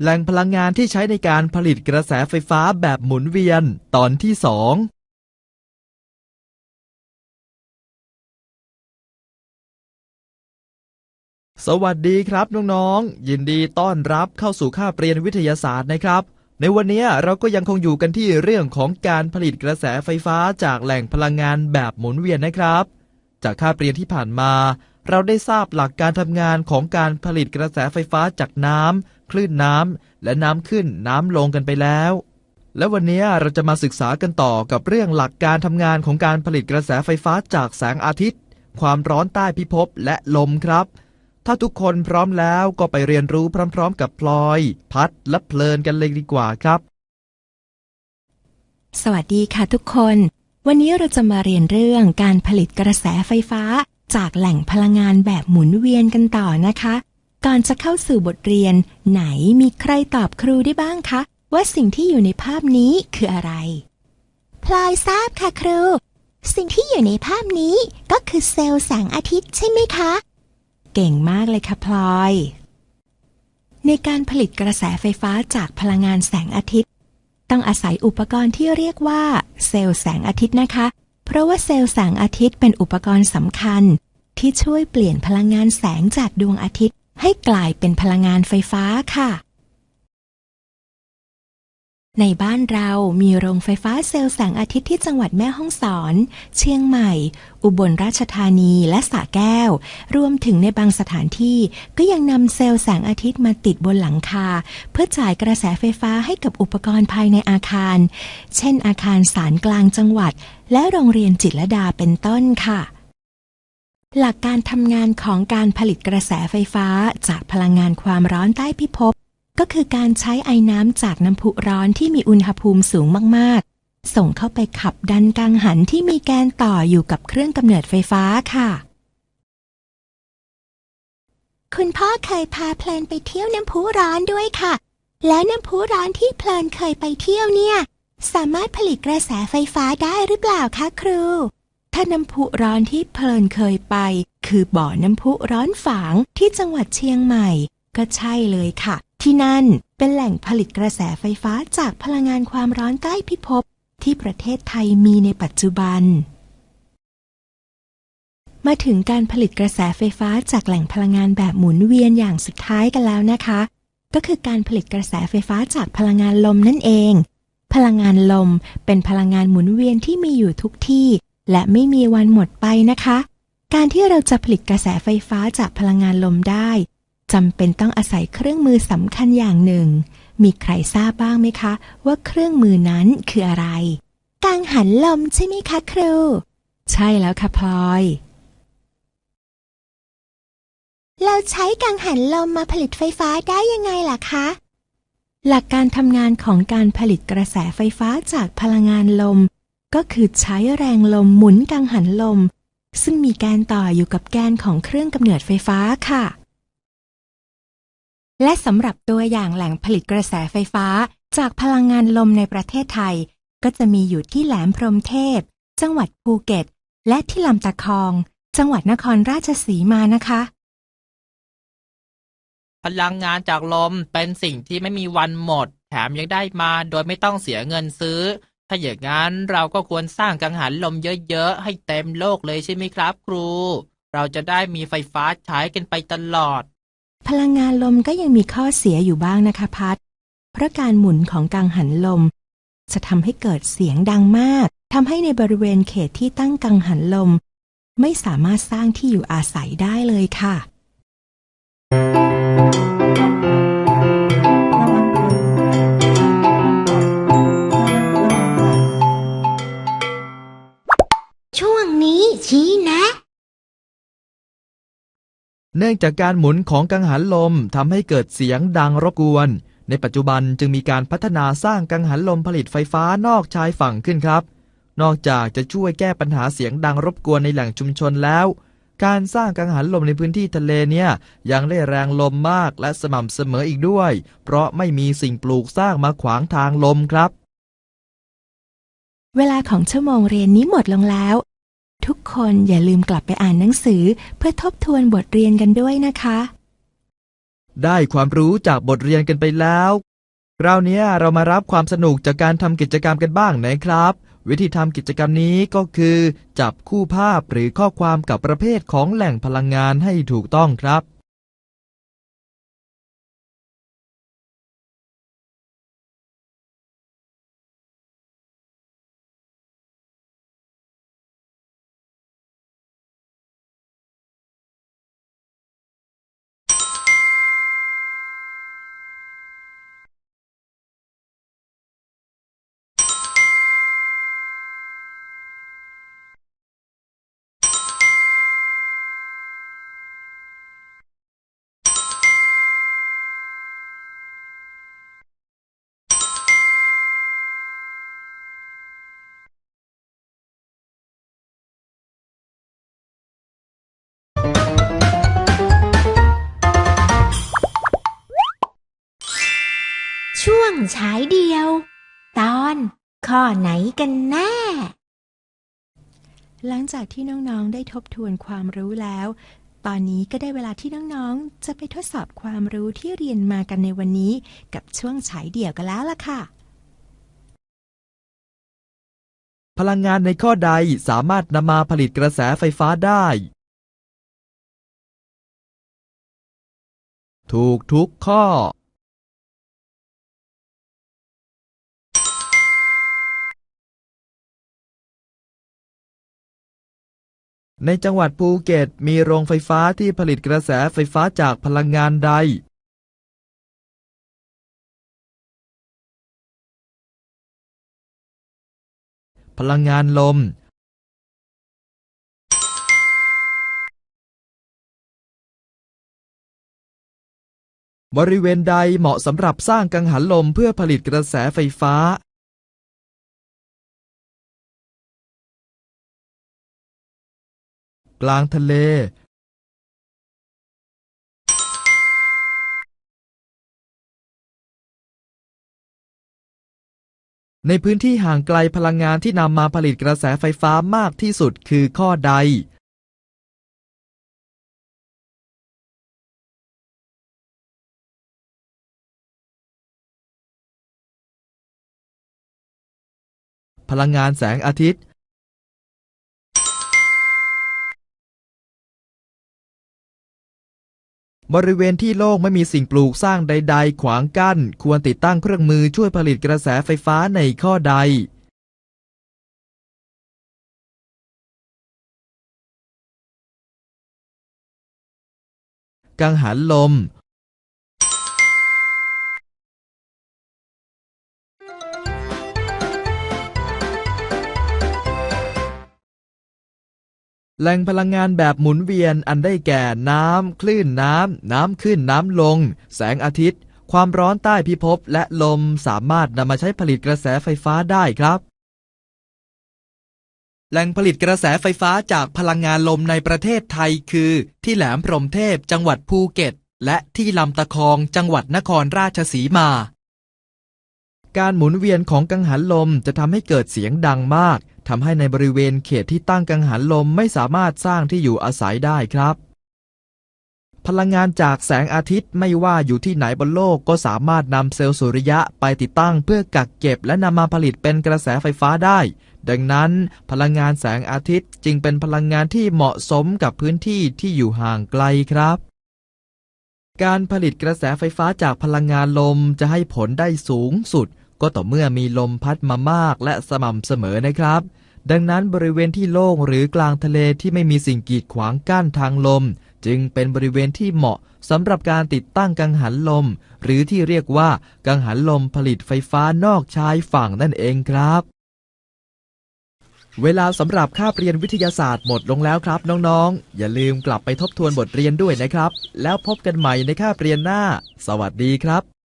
แหล่งพลังงานที่ใช้ในการผลิตกระแสไฟฟ้าแบบหมุนเวียนตอนที่สองสวัสดีครับน้องๆ ยินดีต้อนรับเข้าสู่คาบเรียนวิทยาศาสตร์นะครับ ในวันนี้เราก็ยังคงอยู่กันที่เรื่องของการผลิตกระแสไฟฟ้าจากแหล่งพลังงานแบบหมุนเวียนนะครับ จากคาบเรียนที่ผ่านมา เราได้ทราบหลักการทำงานของการผลิตกระแสไฟฟ้าจากน้ำ คลื่นน้ำและน้ำขึ้นน้ำลงกันไปแล้ว และวันนี้เราจะมาศึกษากันต่อกับเรื่องหลักการทำงานของการผลิตกระแสไฟฟ้าจากแสงอาทิตย์ ความร้อนใต้พิภพและลมครับ ถ้าทุกคนพร้อมแล้วก็ไปเรียนรู้พร้อม ๆ กับพลอย พัดและเพลินกันเลยดีกว่าครับ สวัสดีค่ะทุกคน วันนี้เราจะมาเรียนเรื่องการผลิตกระแสไฟฟ้าจากแหล่งพลังงานแบบหมุนเวียนกันต่อนะคะ ก่อนจะเข้าสู่บทเรียน ไหนมีใครตอบครูได้บ้างคะ ว่าสิ่งที่อยู่ในภาพนี้คืออะไร พลอยทราบค่ะครู สิ่งที่อยู่ในภาพนี้ก็คือเซลล์แสงอาทิตย์ใช่ไหมคะ เก่งมากเลยค่ะพลอย ในการผลิตกระแสไฟฟ้าจากพลังงานแสงอาทิตย์ ต้องอาศัยอุปกรณ์ที่เรียกว่า เซลล์แสงอาทิตย์นะคะ เพราะว่าเซลล์แสงอาทิตย์เป็นอุปกรณ์สำคัญ ที่ช่วยเปลี่ยนพลังงานแสงจากดวงอาทิตย์ ให้กลายเป็นพลังงานไฟฟ้าค่ะ ในบ้านเรามีโรงไฟฟ้าเซลล์แสงอาทิตย์ที่จังหวัดแม่ฮ่องสอน เชียงใหม่ อุบลราชธานีและสระแก้ว รวมถึงในบางสถานที่ก็ยังนำเซลล์แสงอาทิตย์มาติดบนหลังคา เพื่อจ่ายกระแสไฟฟ้าให้กับอุปกรณ์ภายในอาคาร เช่นอาคารสารกลางจังหวัด และโรงเรียนจิตรลดาเป็นต้นค่ะ หลักการทำงานของการผลิตกระแสไฟฟ้าจากพลังงานความร้อนใต้พิภพ ก็คือการใช้ไอ้น้ำจากน้ำพุร้อนที่มีอุณหภูมิสูงมากๆ ส่งเข้าไปขับดันกังหันที่มีแกนต่ออยู่กับเครื่องกำเนิดไฟฟ้าค่ะ คุณพ่อเคยพาเพลินไปเที่ยวน้ำพุร้อนด้วยค่ะ แล้วน้ำพุร้อนที่เพลินเคยไปเที่ยวเนี่ย สามารถผลิตกระแสไฟฟ้าได้หรือเปล่าคะครู ถ้าน้ำพุร้อนที่เพลินเคยไป คือบ่อน้ำพุร้อนฝางที่จังหวัดเชียงใหม่ ก็ใช่เลยค่ะ ที่นั่นเป็นแหล่งผลิตกระแสไฟฟ้าจากพลังงานความร้อนใต้พิภพที่ประเทศไทยมีในปัจจุบัน มาถึงการผลิตกระแสไฟฟ้าจากแหล่งพลังงานแบบหมุนเวียนอย่างสุดท้ายกันแล้วนะคะ ก็คือการผลิตกระแสไฟฟ้าจากพลังงานลมนั่นเอง พลังงานลมเป็นพลังงานหมุนเวียนที่มีอยู่ทุกที่ และไม่มีวันหมดไปนะคะ การที่เราจะผลิตกระแสไฟฟ้าจากพลังงานลมได้จำเป็นต้องอาศัยเครื่องมือสำคัญอย่างหนึ่ง มีใครทราบบ้างไหมคะ ว่าเครื่องมือนั้นคืออะไร กังหันลมใช่ไหมคะครู ใช่แล้วค่ะพลอย เราใช้กังหันลมมาผลิตไฟฟ้าได้ยังไงล่ะคะ หลักการทำงานของการผลิตกระแสไฟฟ้าจากพลังงานลม ก็คือใช้แรงลมหมุนกังหันลม ซึ่งมีแกนต่ออยู่กับแกนของเครื่องกำเนิดไฟฟ้าค่ะ และสำหรับตัวอย่างแหล่งผลิตกระแสไฟฟ้าจากพลังงานลมในประเทศไทย ก็จะมีอยู่ที่แหลมพรหมเทพ จังหวัดภูเก็ต และที่ลำตะคอง จังหวัดนครราชสีมานะคะ พลังงานจากลมเป็นสิ่งที่ไม่มีวันหมด แถมยังได้มาโดยไม่ต้องเสียเงินซื้อ ถ้าอย่างนั้นเราก็ควรสร้างกังหันลมเยอะๆ ให้เต็มโลกเลยใช่ไหมครับ ครู เราจะได้มีไฟฟ้าใช้กันไปตลอด พลังงานลมก็ยังมีข้อเสียอยู่บ้างนะคะพัดเพราะการหมุนของกังหันลม จะทำให้เกิดเสียงดังมากทำให้ในบริเวณเขตที่ตั้งกังหันลม ไม่สามารถสร้างที่อยู่อาศัยได้เลยค่ะ เนื่องจากการหมุนของกังหันลมทำให้เกิดเสียงดังรบกวน ในปัจจุบันจึงมีการพัฒนาสร้างกังหันลมผลิตไฟฟ้านอกชายฝั่งขึ้นครับ นอกจากจะช่วยแก้ปัญหาเสียงดังรบกวนในแหล่งชุมชนแล้ว การสร้างกังหันลมในพื้นที่ทะเลเนี่ยยังได้แรงลมมากและสม่ำเสมออีกด้วย เพราะไม่มีสิ่งปลูกสร้างมาขวางทางลมครับ เวลาของชั่วโมงเรียนนี้หมดลงแล้ว ทุกคนอย่าลืมกลับไปอ่านหนังสือเพื่อทบทวนบทเรียนกันด้วยนะคะ ได้ความรู้จากบทเรียนกันไปแล้วคราวนี้เรามารับความสนุกจากการทำกิจกรรมกันบ้างนะครับ วิธีทำกิจกรรมนี้ก็คือ จับคู่ภาพหรือข้อความกับประเภทของแหล่งพลังงานให้ถูกต้องครับ ช่วงฉายเดียว ตอนข้อไหนกันแน่ หลังจากที่น้องๆได้ทบทวนความรู้แล้ว ตอนนี้ก็ได้เวลาที่น้องๆ จะไปทดสอบความรู้ที่เรียนมากันในวันนี้ กับช่วงฉายเดี่ยวกันแล้วล่ะค่ะ พลังงานในข้อใดสามารถนำมาผลิตกระแสไฟฟ้าได้ ถูกทุกข้อ ในจังหวัดภูเก็ตมีโรงไฟฟ้าที่ผลิตกระแสไฟฟ้าจากพลังงานใด พลังงานลม บริเวณใดเหมาะสำหรับสร้างกังหันลมเพื่อผลิตกระแสไฟฟ้า กลางทะเล ในพื้นที่ห่างไกลพลังงานที่นำมาผลิตกระแสไฟฟ้ามากที่สุดคือข้อใด พลังงานแสงอาทิตย์ บริเวณที่โล่งไม่มีสิ่งปลูกสร้างใด ๆ ขวางกั้น ควรติดตั้งเครื่องมือช่วยผลิตกระแสไฟฟ้าในข้อใด กังหันลม แหล่งพลังงานแบบหมุนเวียนอันได้แก่น้ำ คลื่นน้ำ น้ำขึ้นน้ำลง แสงอาทิตย์ ความร้อนใต้พิภพและลมสามารถนำมาใช้ผลิตกระแสไฟฟ้าได้ครับ แหล่งผลิตกระแสไฟฟ้าจากพลังงานลมในประเทศไทยคือ ที่แหลมพรหมเทพจังหวัดภูเก็ต และที่ลำตะคองจังหวัดนครราชสีมา การหมุนเวียนของกังหันลมจะทำให้เกิดเสียงดังมาก ทำให้ในบริเวณเขตที่ตั้งกังหันลมไม่สามารถสร้างที่อยู่อาศัยได้ครับ พลังงานจากแสงอาทิตย์ไม่ว่าอยู่ที่ไหนบนโลกก็สามารถนำเซลล์สุริยะไปติดตั้งเพื่อกักเก็บและนำมาผลิตเป็นกระแสไฟฟ้าได้ ดังนั้น พลังงานแสงอาทิตย์จึงเป็นพลังงานที่เหมาะสมกับพื้นที่ที่อยู่ห่างไกลครับการผลิตกระแสไฟฟ้าจากพลังงานลมจะให้ผลได้สูงสุด ก็ต่อเมื่อมีลมพัดมามากและสม่ำเสมอนะครับ ดังนั้นบริเวณที่โล่งหรือกลางทะเลที่ไม่มีสิ่งกีดขวางกั้นทางลม จึงเป็นบริเวณที่เหมาะสำหรับการติดตั้งกังหันลม หรือที่เรียกว่ากังหันลมผลิตไฟฟ้านอกชายฝั่งนั่นเองครับ เวลาสำหรับคาบเรียนวิทยาศาสตร์หมดลงแล้วครับน้องๆ อย่าลืมกลับไปทบทวนบทเรียนด้วยนะครับ แล้วพบกันใหม่ในคาบเรียนหน้า สวัสดีครับ